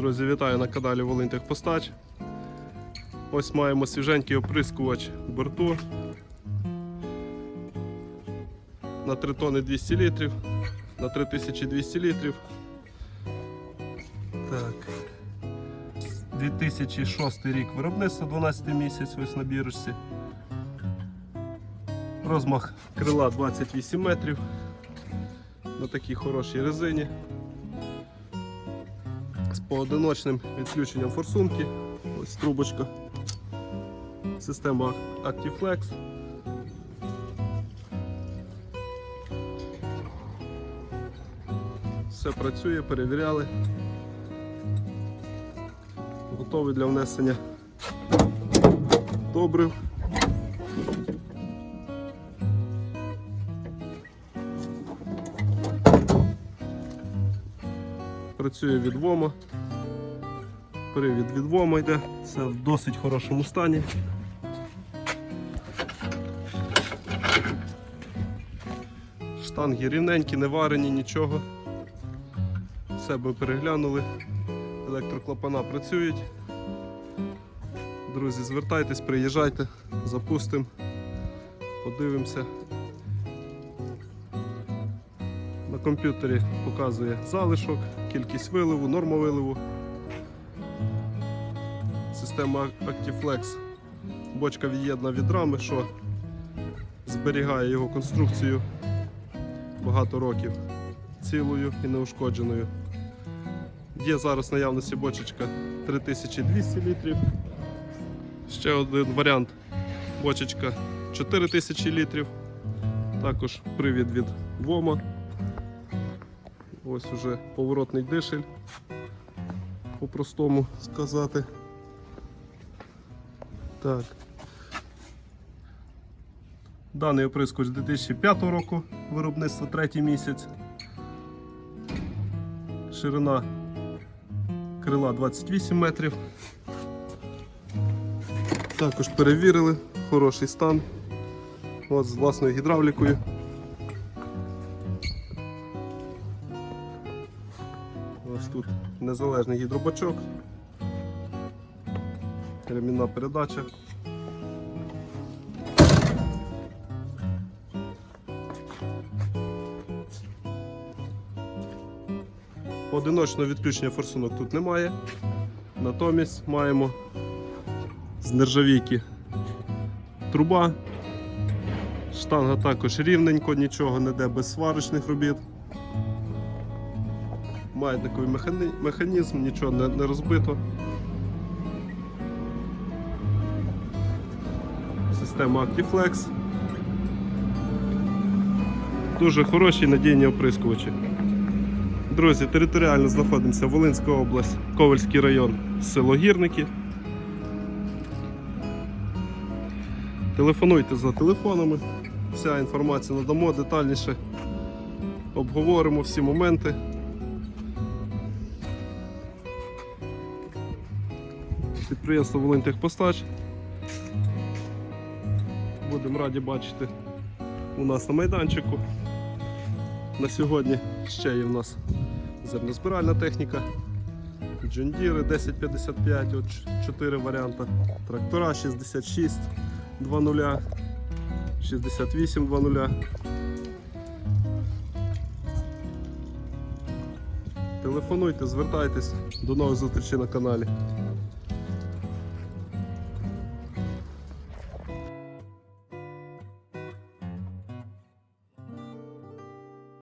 Друзі, вітаю на каналі Волинтехпостач. Ось маємо свіженький оприскувач борту на 3 тони 200 літрів, на 3200 літрів. Так. 2006 рік виробництва 12 місяць ось на бірочці. Розмах крила 28 метрів на такій хорошій резині поодиночним відключенням форсунки. Ось трубочка. Система ActiveFlex. Все працює, перевіряли. Готовий для внесення добрив. Працює від ВОМа. Привід від ВОМа йде. Все в досить хорошому стані. Штанги рівненькі, не варені, нічого. Все ми переглянули. Електроклапана працюють. Друзі, звертайтесь, приїжджайте, запустимо, подивимося. На комп'ютері показує залишок, кількість виливу, норма виливу. Система ActiveFlex. Бочка від'єднана від рами, що зберігає його конструкцію багато років цілою і неушкодженою. Є зараз в наявності бочечка 3200 літрів. Ще один варіант бочечка 4000 літрів. Також привід від ВОМа. Ось уже поворотний дишель, по-простому сказати. Так. Даний оприскувач 2005 року, виробництво третій місяць. Ширина крила 28 метрів. Також перевірили, хороший стан. От з власною гідравлікою. Ось тут незалежний гідробачок. Ремінна передача. Одиночного відключення форсунок тут немає. Натомість маємо з нержавійки труба. Штанга також рівненько, нічого не йде без сварочних робіт. Маятниковий механі... механізм, нічого не розбито. Система ActiveFlex. Дуже хороші надійні оприскувачі. Друзі, територіально знаходимося Волинська область, Ковальський район, село Гірники. Телефонуйте за телефонами, вся інформація надамо детальніше. Обговоримо всі моменти. Підприємство Волинтехпостач. Будемо раді бачити у нас на майданчику. На сьогодні ще є в нас зернозбиральна техніка. Джондіри 1055, от 4 варіанти. Трактора 66 2.0, 68 2.0. Телефонуйте, звертайтесь. До нових зустрічей на каналі.